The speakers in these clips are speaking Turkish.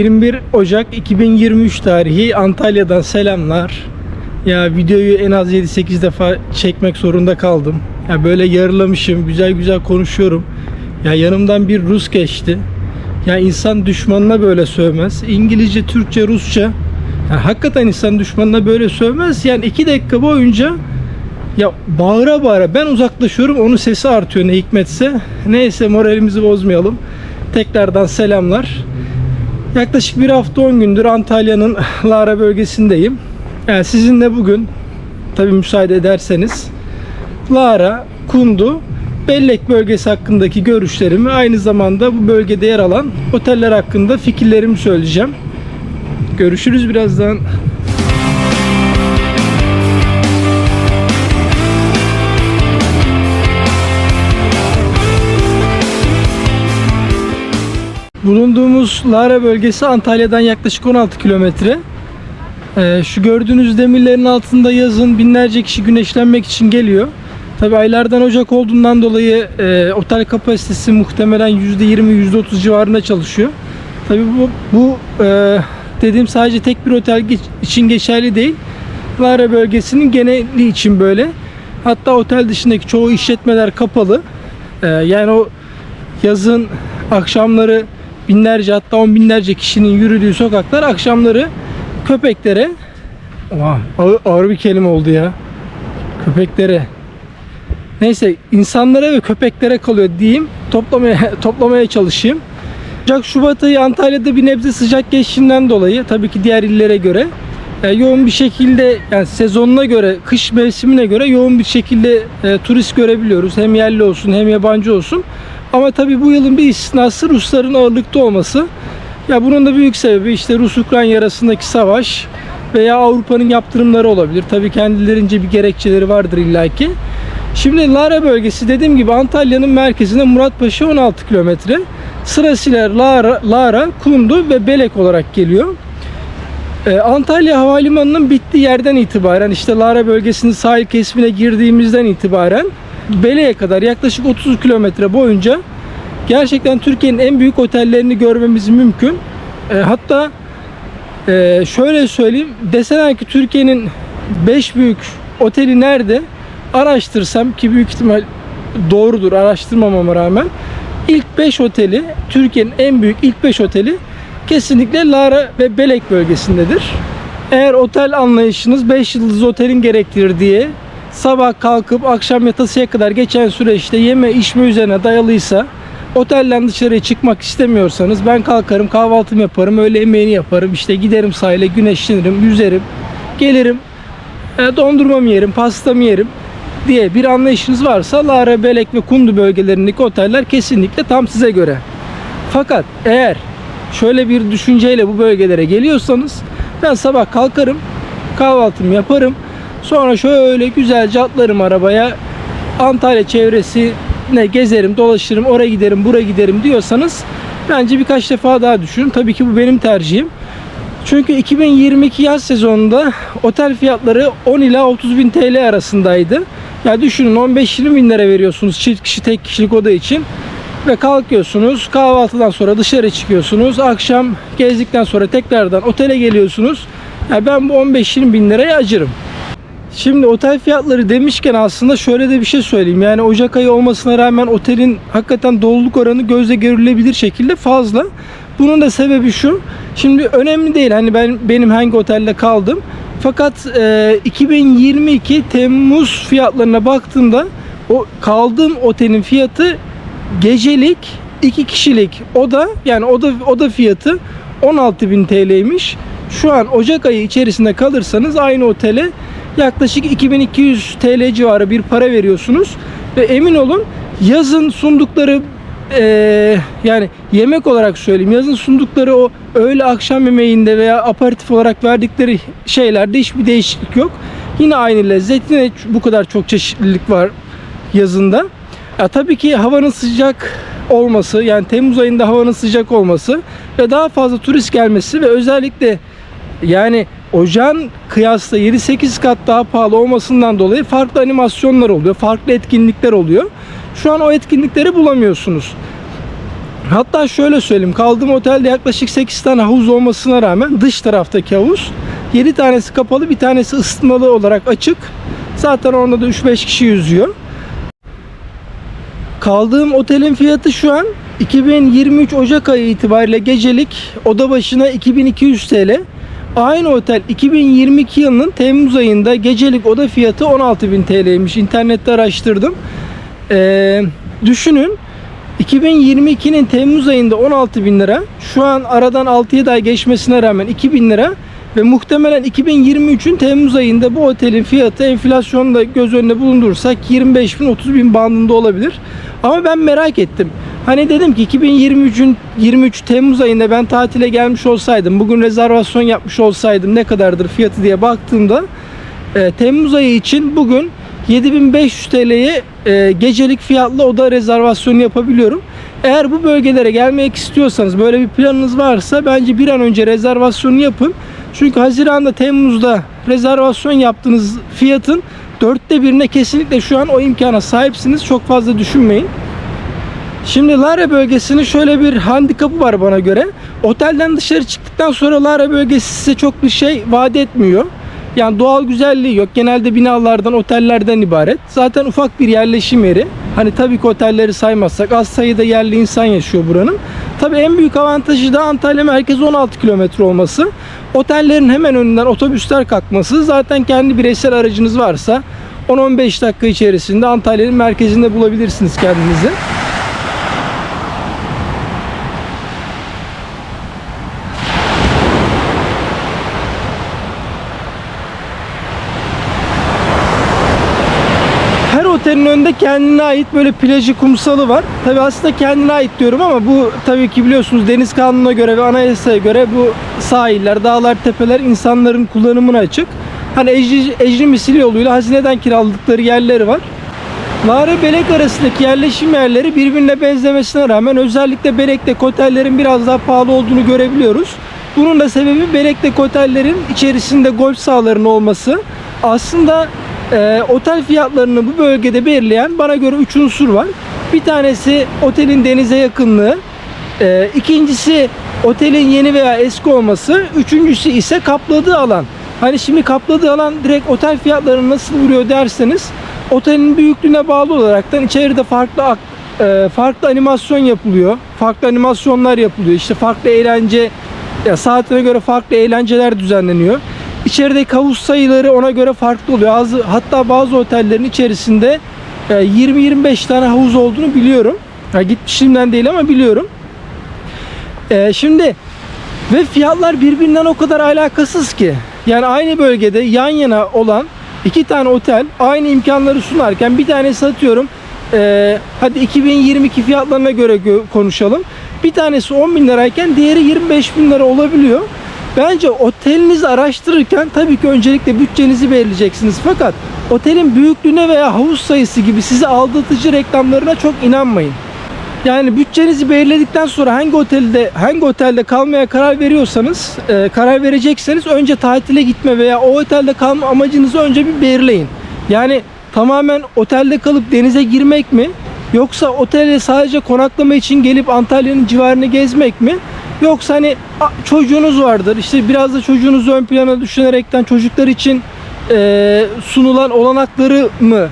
21 Ocak 2023 tarihi Antalya'dan selamlar. Ya videoyu en az 7-8 defa çekmek zorunda kaldım. Ya böyle yarılamışım, güzel güzel konuşuyorum. Ya yanımdan bir Rus geçti. Ya insan düşmanına böyle sövmez. İngilizce, Türkçe, Rusça. Ya hakikaten insan düşmanına böyle sövmez. Yani 2 dakika boyunca ya bağıra bağıra ben uzaklaşıyorum onun sesi artıyor ne hikmetse. Neyse moralimizi bozmayalım. Tekrardan selamlar. Yaklaşık bir hafta 10 gündür Antalya'nın Lara bölgesindeyim. Yani sizinle bugün tabi müsaade ederseniz Lara, Kundu, Bellek bölgesi hakkındaki görüşlerimi aynı zamanda bu bölgede yer alan oteller hakkında fikirlerimi söyleyeceğim. Görüşürüz birazdan. Bulunduğumuz Lara bölgesi Antalya'dan yaklaşık 16 kilometre. Ee, şu gördüğünüz demirlerin altında yazın binlerce kişi güneşlenmek için geliyor. Tabi aylardan Ocak olduğundan dolayı e, otel kapasitesi muhtemelen %20-%30 civarında çalışıyor. Tabi bu, bu e, dediğim sadece tek bir otel için geçerli değil. Lara bölgesinin geneli için böyle. Hatta otel dışındaki çoğu işletmeler kapalı. Ee, yani o yazın akşamları binlerce hatta on binlerce kişinin yürüdüğü sokaklar akşamları köpeklere Oha, ağır, ağır bir kelime oldu ya. Köpeklere. Neyse insanlara ve köpeklere kalıyor diyeyim. Toplamaya toplamaya çalışayım. Ocak Şubat ayı Antalya'da bir nebze sıcak geçtiğinden dolayı tabii ki diğer illere göre e, yoğun bir şekilde yani sezonuna göre kış mevsimine göre yoğun bir şekilde e, turist görebiliyoruz. Hem yerli olsun hem yabancı olsun. Ama tabii bu yılın bir istisnası Rusların ağırlıkta olması. Ya bunun da büyük sebebi işte Rus-Ukrayna arasındaki savaş veya Avrupa'nın yaptırımları olabilir. Tabii kendilerince bir gerekçeleri vardır illaki. Şimdi Lara bölgesi dediğim gibi Antalya'nın merkezine Muratpaşa 16 kilometre. Sırasıyla Lara, Lara, Kundu ve Belek olarak geliyor. Ee, Antalya Havalimanı'nın bittiği yerden itibaren işte Lara bölgesinin sahil kesimine girdiğimizden itibaren Belek'e kadar yaklaşık 30 kilometre boyunca gerçekten Türkiye'nin en büyük otellerini görmemiz mümkün. Ee, hatta e, şöyle söyleyeyim deseler ki Türkiye'nin 5 büyük oteli nerede araştırsam ki büyük ihtimal doğrudur araştırmamama rağmen ilk 5 oteli Türkiye'nin en büyük ilk 5 oteli kesinlikle Lara ve Belek bölgesindedir. Eğer otel anlayışınız 5 yıldız otelin gerektirdiği sabah kalkıp akşam yatasıya kadar geçen süreçte yeme içme üzerine dayalıysa otelden dışarıya çıkmak istemiyorsanız ben kalkarım kahvaltımı yaparım öğle yemeğini yaparım işte giderim sahile güneşlenirim yüzerim gelirim e, dondurmamı yerim pastamı yerim diye bir anlayışınız varsa Lara, Belek ve Kundu bölgelerindeki oteller kesinlikle tam size göre. Fakat eğer şöyle bir düşünceyle bu bölgelere geliyorsanız ben sabah kalkarım kahvaltımı yaparım sonra şöyle güzelce atlarım arabaya Antalya çevresine gezerim dolaşırım oraya giderim buraya giderim diyorsanız bence birkaç defa daha düşünün tabii ki bu benim tercihim çünkü 2022 yaz sezonunda otel fiyatları 10 ila 30 bin TL arasındaydı. Ya düşünün 15-20 bin lira veriyorsunuz çift kişi tek kişilik oda için. Ve kalkıyorsunuz kahvaltıdan sonra dışarı çıkıyorsunuz. Akşam gezdikten sonra tekrardan otele geliyorsunuz. Ya ben bu 15-20 bin liraya acırım. Şimdi otel fiyatları demişken aslında şöyle de bir şey söyleyeyim. Yani Ocak ayı olmasına rağmen otelin hakikaten doluluk oranı gözle görülebilir şekilde fazla. Bunun da sebebi şu. Şimdi önemli değil hani ben benim hangi otelde kaldım. Fakat e, 2022 Temmuz fiyatlarına baktığımda o kaldığım otelin fiyatı gecelik 2 kişilik oda yani oda oda fiyatı 16.000 TL'ymiş. Şu an Ocak ayı içerisinde kalırsanız aynı otele yaklaşık 2200 TL civarı bir para veriyorsunuz ve emin olun yazın sundukları eee, yani yemek olarak söyleyeyim yazın sundukları o öğle akşam yemeğinde veya aperatif olarak verdikleri şeylerde hiçbir değişiklik yok. Yine aynı lezzet yine bu kadar çok çeşitlilik var yazında. Ya tabii ki havanın sıcak olması yani Temmuz ayında havanın sıcak olması ve daha fazla turist gelmesi ve özellikle yani ocağın kıyasla 7-8 kat daha pahalı olmasından dolayı farklı animasyonlar oluyor, farklı etkinlikler oluyor. Şu an o etkinlikleri bulamıyorsunuz. Hatta şöyle söyleyeyim. Kaldığım otelde yaklaşık 8 tane havuz olmasına rağmen dış taraftaki havuz 7 tanesi kapalı bir tanesi ısıtmalı olarak açık. Zaten orada da 3-5 kişi yüzüyor. Kaldığım otelin fiyatı şu an 2023 Ocak ayı itibariyle gecelik oda başına 2200 TL. Aynı otel 2022 yılının Temmuz ayında gecelik oda fiyatı 16.000 TL'ymiş. İnternette araştırdım. Ee, düşünün 2022'nin Temmuz ayında 16 bin lira. Şu an aradan 6-7 ay geçmesine rağmen 2000 lira. Ve muhtemelen 2023'ün Temmuz ayında bu otelin fiyatı enflasyonu da göz önüne bulundurursak 25 bin 30 bin bandında olabilir. Ama ben merak ettim. Hani dedim ki 2023'ün 23 Temmuz ayında ben tatile gelmiş olsaydım, bugün rezervasyon yapmış olsaydım ne kadardır fiyatı diye baktığımda e, Temmuz ayı için bugün 7500 TL'ye e, gecelik fiyatlı oda rezervasyonu yapabiliyorum. Eğer bu bölgelere gelmek istiyorsanız böyle bir planınız varsa bence bir an önce rezervasyonu yapın. Çünkü Haziran'da Temmuz'da rezervasyon yaptığınız fiyatın dörtte birine kesinlikle şu an o imkana sahipsiniz. Çok fazla düşünmeyin. Şimdi Lara bölgesinin şöyle bir handikapı var bana göre. Otelden dışarı çıktıktan sonra Lara bölgesi size çok bir şey vaat etmiyor. Yani doğal güzelliği yok. Genelde binalardan, otellerden ibaret. Zaten ufak bir yerleşim yeri. Hani tabii ki otelleri saymazsak az sayıda yerli insan yaşıyor buranın. Tabii en büyük avantajı da Antalya merkezi 16 kilometre olması. Otellerin hemen önünden otobüsler kalkması. Zaten kendi bireysel aracınız varsa 10-15 dakika içerisinde Antalya'nın merkezinde bulabilirsiniz kendinizi. Her otelin önünde kendine ait böyle plajı, kumsalı var. Tabi aslında kendine ait diyorum ama bu tabii ki biliyorsunuz deniz kanununa göre ve anayasaya göre bu sahiller, dağlar, tepeler insanların kullanımına açık. Hani ecri, ecri misili yoluyla hazineden kiraladıkları yerleri var. Lare Belek arasındaki yerleşim yerleri birbirine benzemesine rağmen özellikle Belek'te otellerin biraz daha pahalı olduğunu görebiliyoruz. Bunun da sebebi Belek'te otellerin içerisinde golf sahalarının olması. Aslında e, otel fiyatlarını bu bölgede belirleyen bana göre 3 unsur var. Bir tanesi otelin denize yakınlığı. E, ikincisi otelin yeni veya eski olması. Üçüncüsü ise kapladığı alan. Hani şimdi kapladığı alan direkt otel fiyatlarını nasıl vuruyor derseniz otelin büyüklüğüne bağlı olaraktan içeride farklı e, farklı animasyon yapılıyor. Farklı animasyonlar yapılıyor. İşte farklı eğlence ya saatine göre farklı eğlenceler düzenleniyor. İçerideki havuz sayıları ona göre farklı oluyor. Bazı, hatta bazı otellerin içerisinde e, 20-25 tane havuz olduğunu biliyorum. Ya gitmişliğimden değil ama biliyorum. E, şimdi ve fiyatlar birbirinden o kadar alakasız ki. Yani aynı bölgede yan yana olan iki tane otel aynı imkanları sunarken bir tanesi atıyorum e, hadi 2022 fiyatlarına göre gö- konuşalım. Bir tanesi 10 bin lirayken diğeri 25 bin lira olabiliyor. Bence otelinizi araştırırken tabii ki öncelikle bütçenizi belirleyeceksiniz. Fakat otelin büyüklüğüne veya havuz sayısı gibi sizi aldatıcı reklamlarına çok inanmayın. Yani bütçenizi belirledikten sonra hangi otelde hangi otelde kalmaya karar veriyorsanız, e, karar verecekseniz önce tatile gitme veya o otelde kalma amacınızı önce bir belirleyin. Yani tamamen otelde kalıp denize girmek mi? Yoksa otele sadece konaklama için gelip Antalya'nın civarını gezmek mi? Yoksa hani çocuğunuz vardır. işte biraz da çocuğunuzu ön plana düşünerekten çocuklar için e, sunulan olanakları mı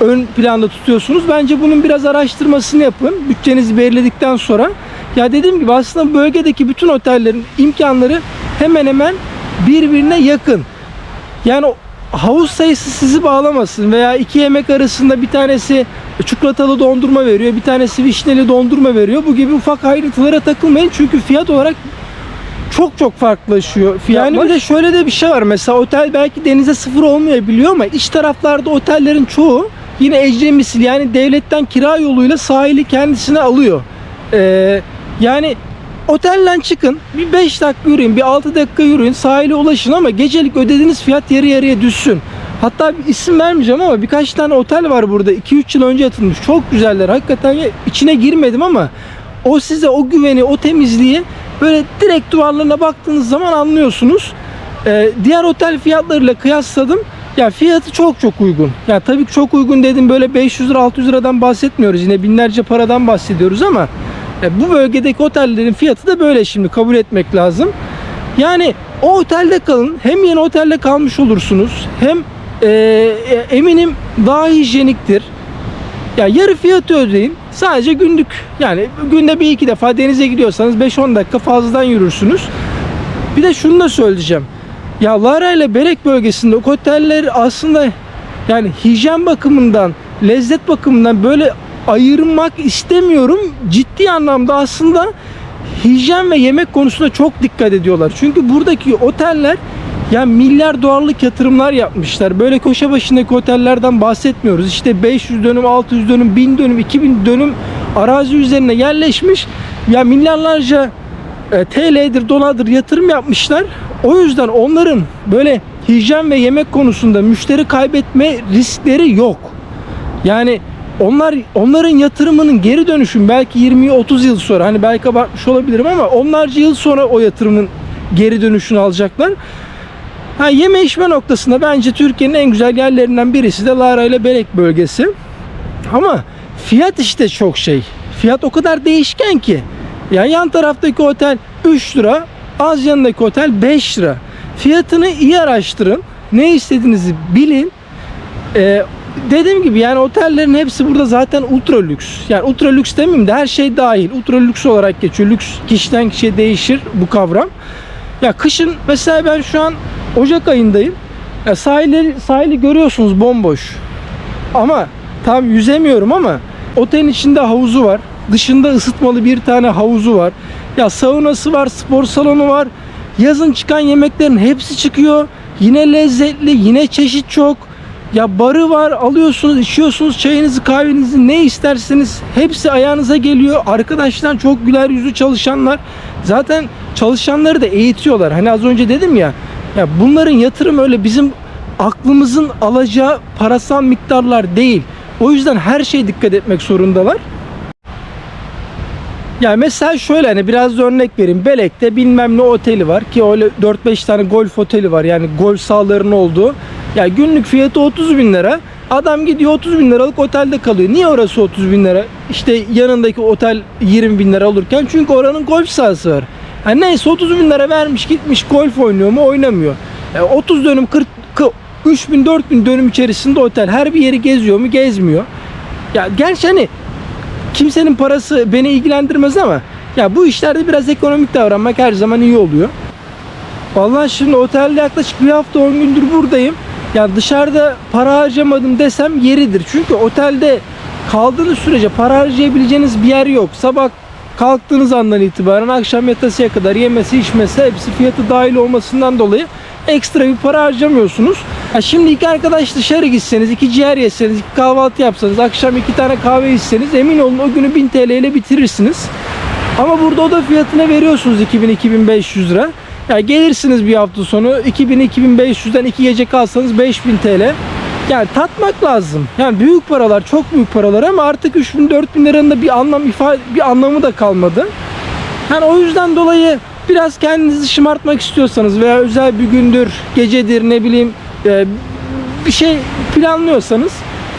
ön planda tutuyorsunuz. Bence bunun biraz araştırmasını yapın. Bütçenizi belirledikten sonra. Ya dediğim gibi aslında bölgedeki bütün otellerin imkanları hemen hemen birbirine yakın. Yani havuz sayısı sizi bağlamasın veya iki yemek arasında bir tanesi çikolatalı dondurma veriyor, bir tanesi vişneli dondurma veriyor. Bu gibi ufak ayrıntılara takılmayın çünkü fiyat olarak çok çok farklılaşıyor. Yani bir de şöyle de bir şey var. Mesela otel belki denize sıfır olmayabiliyor ama iç taraflarda otellerin çoğu yine ecri misil yani devletten kira yoluyla sahili kendisine alıyor. Ee, yani otelden çıkın bir 5 dakika yürüyün bir 6 dakika yürüyün sahile ulaşın ama gecelik ödediğiniz fiyat yarı yarıya düşsün. Hatta isim vermeyeceğim ama birkaç tane otel var burada 2-3 yıl önce atılmış çok güzeller hakikaten içine girmedim ama o size o güveni o temizliği böyle direkt duvarlarına baktığınız zaman anlıyorsunuz. Ee, diğer otel fiyatlarıyla kıyasladım. Ya fiyatı çok çok uygun. Ya tabii çok uygun dedim böyle 500 lira 600 liradan bahsetmiyoruz. Yine binlerce paradan bahsediyoruz ama E, bu bölgedeki otellerin fiyatı da böyle şimdi kabul etmek lazım. Yani o otelde kalın. Hem yeni otelde kalmış olursunuz. Hem e, e, eminim daha hijyeniktir. Ya yarı fiyatı ödeyin. Sadece günlük yani günde bir iki defa denize gidiyorsanız 5-10 dakika fazladan yürürsünüz. Bir de şunu da söyleyeceğim. Ya Lara ile Berek bölgesinde o oteller aslında yani hijyen bakımından, lezzet bakımından böyle ayırmak istemiyorum. Ciddi anlamda aslında hijyen ve yemek konusunda çok dikkat ediyorlar. Çünkü buradaki oteller ya milyar dolarlık yatırımlar yapmışlar. Böyle köşe başındaki otellerden bahsetmiyoruz. İşte 500 dönüm, 600 dönüm, 1000 dönüm, 2000 dönüm arazi üzerine yerleşmiş. Ya milyarlarca e, TL'dir, dolardır yatırım yapmışlar. O yüzden onların böyle hijyen ve yemek konusunda müşteri kaybetme riskleri yok. Yani onlar onların yatırımının geri dönüşüm belki 20-30 yıl sonra hani belki abartmış olabilirim ama onlarca yıl sonra o yatırımın geri dönüşünü alacaklar. Ha, yeme içme noktasında bence Türkiye'nin en güzel yerlerinden birisi de Lara ile Belek bölgesi. Ama fiyat işte çok şey. Fiyat o kadar değişken ki. Yani yan taraftaki otel 3 lira, az yanındaki otel 5 lira. Fiyatını iyi araştırın. Ne istediğinizi bilin. Ee, dediğim gibi yani otellerin hepsi burada zaten ultra lüks. Yani ultra lüks demeyeyim de her şey dahil. Ultra lüks olarak geçiyor. Lüks kişiden kişiye değişir bu kavram. Ya kışın mesela ben şu an Ocak ayındayım. Ya sahili, sahili görüyorsunuz bomboş. Ama tam yüzemiyorum ama otelin içinde havuzu var. Dışında ısıtmalı bir tane havuzu var. Ya saunası var, spor salonu var. Yazın çıkan yemeklerin hepsi çıkıyor. Yine lezzetli, yine çeşit çok. Ya barı var, alıyorsunuz, içiyorsunuz çayınızı, kahvenizi ne isterseniz hepsi ayağınıza geliyor. Arkadaşlar çok güler yüzlü çalışanlar. Zaten çalışanları da eğitiyorlar. Hani az önce dedim ya, ya bunların yatırım öyle bizim aklımızın alacağı parasal miktarlar değil. O yüzden her şeye dikkat etmek zorundalar. Ya mesela şöyle hani biraz da örnek vereyim. Belek'te bilmem ne oteli var ki öyle 4-5 tane golf oteli var. Yani golf sahalarının olduğu. Ya günlük fiyatı 30 bin lira. Adam gidiyor 30 bin liralık otelde kalıyor. Niye orası 30 bin lira? İşte yanındaki otel 20 bin lira olurken çünkü oranın golf sahası var. Ha neyse 30 bin lira vermiş gitmiş golf oynuyor mu? Oynamıyor. E 30 dönüm 40 3 bin 4 bin dönüm içerisinde otel her bir yeri geziyor mu? Gezmiyor. Ya gerçi hani kimsenin parası beni ilgilendirmez ama ya bu işlerde biraz ekonomik davranmak her zaman iyi oluyor. Vallahi şimdi otelde yaklaşık bir hafta 10 gündür buradayım. Ya dışarıda para harcamadım desem yeridir. Çünkü otelde kaldığınız sürece para harcayabileceğiniz bir yer yok. Sabah kalktığınız andan itibaren akşam yatasıya kadar yemesi içmesi hepsi fiyatı dahil olmasından dolayı ekstra bir para harcamıyorsunuz. Ha şimdi iki arkadaş dışarı gitseniz, iki ciğer yeseniz, iki kahvaltı yapsanız, akşam iki tane kahve içseniz emin olun o günü 1000 TL ile bitirirsiniz. Ama burada oda fiyatına veriyorsunuz 2000-2500 lira. Ya gelirsiniz bir hafta sonu 2000-2500'den iki gece kalsanız 5000 TL. Yani tatmak lazım. Yani büyük paralar, çok büyük paralar ama artık 3000-4000 liranın da bir anlam ifade bir anlamı da kalmadı. Yani o yüzden dolayı biraz kendinizi şımartmak istiyorsanız veya özel bir gündür, gecedir ne bileyim e, bir şey planlıyorsanız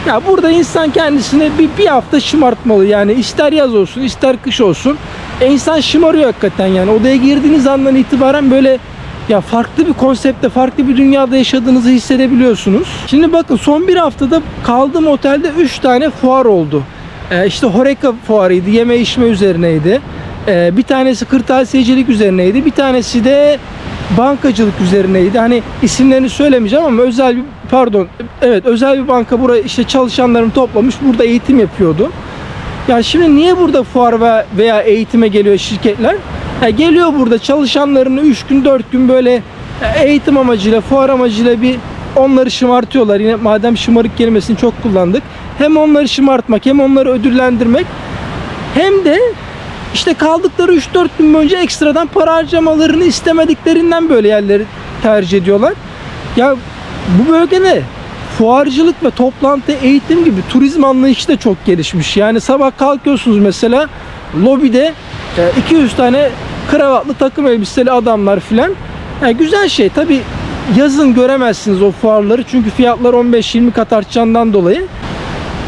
ya burada insan kendisine bir, bir hafta şımartmalı. Yani ister yaz olsun, ister kış olsun. E insan şımarıyor hakikaten yani. Odaya girdiğiniz andan itibaren böyle ya farklı bir konsepte, farklı bir dünyada yaşadığınızı hissedebiliyorsunuz. Şimdi bakın son bir haftada kaldığım otelde 3 tane fuar oldu. Ee, işte Horeca fuarıydı, yeme içme üzerineydi. Ee, bir tanesi kırtasiyecilik üzerineydi. Bir tanesi de bankacılık üzerineydi. Hani isimlerini söylemeyeceğim ama özel bir pardon evet özel bir banka buraya işte çalışanlarını toplamış burada eğitim yapıyordu. Ya şimdi niye burada fuar ve veya eğitime geliyor şirketler? Ya geliyor burada çalışanlarını 3 gün 4 gün böyle eğitim amacıyla fuar amacıyla bir onları şımartıyorlar. Yine madem şımarık kelimesini çok kullandık. Hem onları şımartmak hem onları ödüllendirmek hem de işte kaldıkları 3-4 gün boyunca ekstradan para harcamalarını istemediklerinden böyle yerleri tercih ediyorlar. Ya bu bölgede fuarcılık ve toplantı eğitim gibi turizm anlayışı da çok gelişmiş. Yani sabah kalkıyorsunuz mesela lobide e, 200 tane kravatlı takım elbiseli adamlar filan. Yani güzel şey. Tabi yazın göremezsiniz o fuarları çünkü fiyatlar 15-20 kat artacağından dolayı.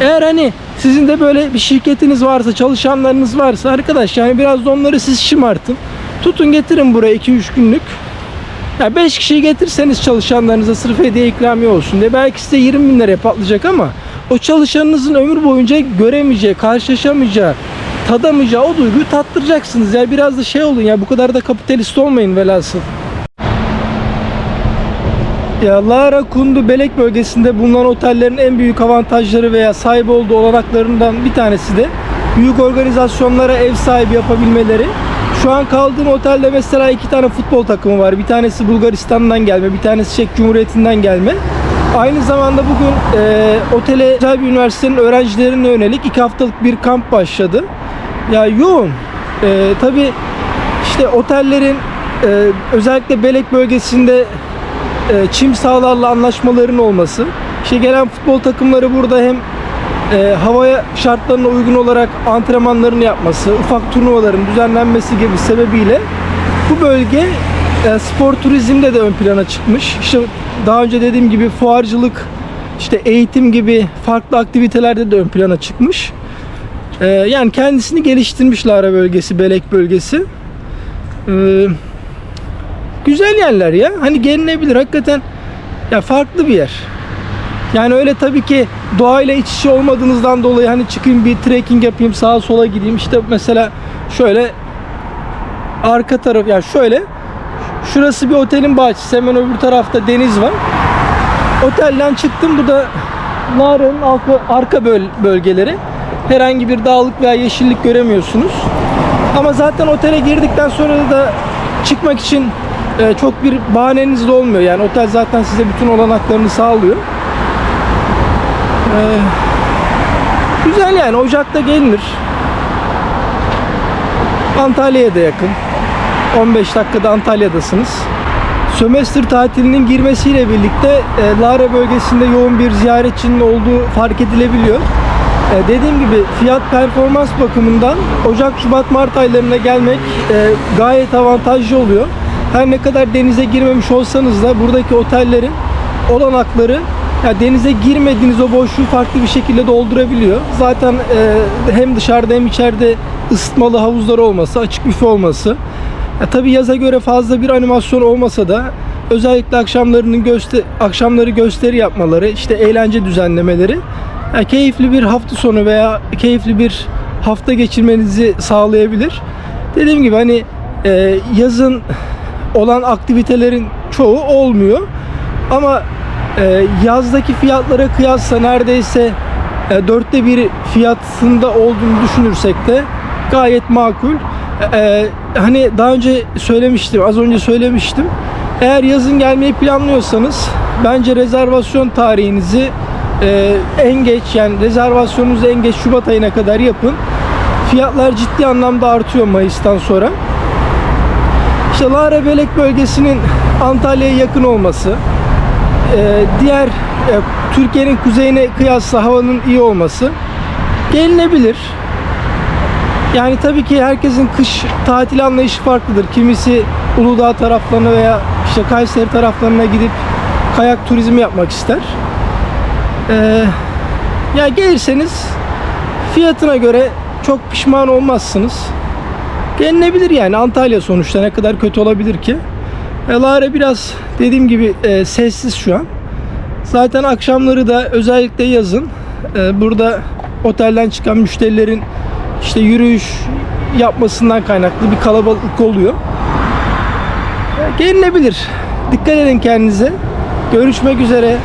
Eğer hani sizin de böyle bir şirketiniz varsa, çalışanlarınız varsa arkadaş yani biraz da onları siz şımartın. Tutun getirin buraya 2-3 günlük. Ya 5 kişiyi getirseniz çalışanlarınıza sırf hediye ikramiye olsun diye belki size 20 bin liraya patlayacak ama o çalışanınızın ömür boyunca göremeyeceği, karşılaşamayacağı, tadamayacağı o duyguyu tattıracaksınız. Ya biraz da şey olun ya bu kadar da kapitalist olmayın velhasıl. Ya Lara Kundu Belek bölgesinde bulunan otellerin en büyük avantajları veya sahip olduğu olanaklarından bir tanesi de büyük organizasyonlara ev sahibi yapabilmeleri. Şu an kaldığım otelde mesela iki tane futbol takımı var. Bir tanesi Bulgaristan'dan gelme, bir tanesi Çek Cumhuriyeti'nden gelme. Aynı zamanda bugün e, otele özel bir üniversitenin öğrencilerine yönelik iki haftalık bir kamp başladı. Ya yoğun. E, tabii işte otellerin e, özellikle Belek bölgesinde e, çim sahalarla anlaşmaların olması. İşte gelen futbol takımları burada hem e, havaya şartlarına uygun olarak antrenmanlarını yapması, ufak turnuvaların düzenlenmesi gibi sebebiyle bu bölge e, spor turizmde de ön plana çıkmış. İşte daha önce dediğim gibi fuarcılık, işte eğitim gibi farklı aktivitelerde de ön plana çıkmış. E, yani kendisini geliştirmiş Lara bölgesi, Belek bölgesi. E, güzel yerler ya. Hani gelinebilir hakikaten. Ya farklı bir yer. Yani öyle tabii ki doğayla iç içe olmadığınızdan dolayı hani çıkayım bir trekking yapayım sağa sola gideyim. İşte mesela şöyle arka taraf yani şöyle şurası bir otelin bahçesi hemen öbür tarafta deniz var. Otelden çıktım bu da Lara'nın arka, arka böl- bölgeleri. Herhangi bir dağlık veya yeşillik göremiyorsunuz. Ama zaten otele girdikten sonra da çıkmak için e, çok bir bahaneniz de olmuyor. Yani otel zaten size bütün olanaklarını sağlıyor. E, güzel yani Ocak'ta gelinir. Antalya'ya da yakın. 15 dakikada Antalya'dasınız. Sömestr tatilinin girmesiyle birlikte e, Lara bölgesinde yoğun bir ziyaretçinin olduğu fark edilebiliyor. E, dediğim gibi fiyat performans bakımından Ocak, Şubat, Mart aylarına gelmek e, gayet avantajlı oluyor. Her ne kadar denize girmemiş olsanız da buradaki otellerin olanakları ya denize girmediğiniz o boşluğu farklı bir şekilde doldurabiliyor. Zaten e, hem dışarıda hem içeride ısıtmalı havuzlar olması, açık büfe olması. Ya tabii yaza göre fazla bir animasyon olmasa da özellikle akşamlarının göster akşamları gösteri yapmaları, işte eğlence düzenlemeleri ya keyifli bir hafta sonu veya keyifli bir hafta geçirmenizi sağlayabilir. Dediğim gibi hani e, yazın olan aktivitelerin çoğu olmuyor. Ama yazdaki fiyatlara kıyasla neredeyse e, dörtte bir fiyatında olduğunu düşünürsek de gayet makul. E, e, hani daha önce söylemiştim, az önce söylemiştim. Eğer yazın gelmeyi planlıyorsanız bence rezervasyon tarihinizi e, en geç yani rezervasyonunuzu en geç Şubat ayına kadar yapın. Fiyatlar ciddi anlamda artıyor Mayıs'tan sonra. İşte Lara Belek bölgesinin Antalya'ya yakın olması, diğer e, Türkiye'nin kuzeyine kıyasla havanın iyi olması gelinebilir. Yani tabii ki herkesin kış tatil anlayışı farklıdır. Kimisi Uludağ taraflarına veya işte Kayseri taraflarına gidip kayak turizmi yapmak ister. Ee, ya gelirseniz fiyatına göre çok pişman olmazsınız. Gelinebilir yani Antalya sonuçta ne kadar kötü olabilir ki? E, Lara biraz dediğim gibi e, sessiz şu an. Zaten akşamları da özellikle yazın e, burada otelden çıkan müşterilerin işte yürüyüş yapmasından kaynaklı bir kalabalık oluyor. E, gelinebilir. Dikkat edin kendinize. Görüşmek üzere.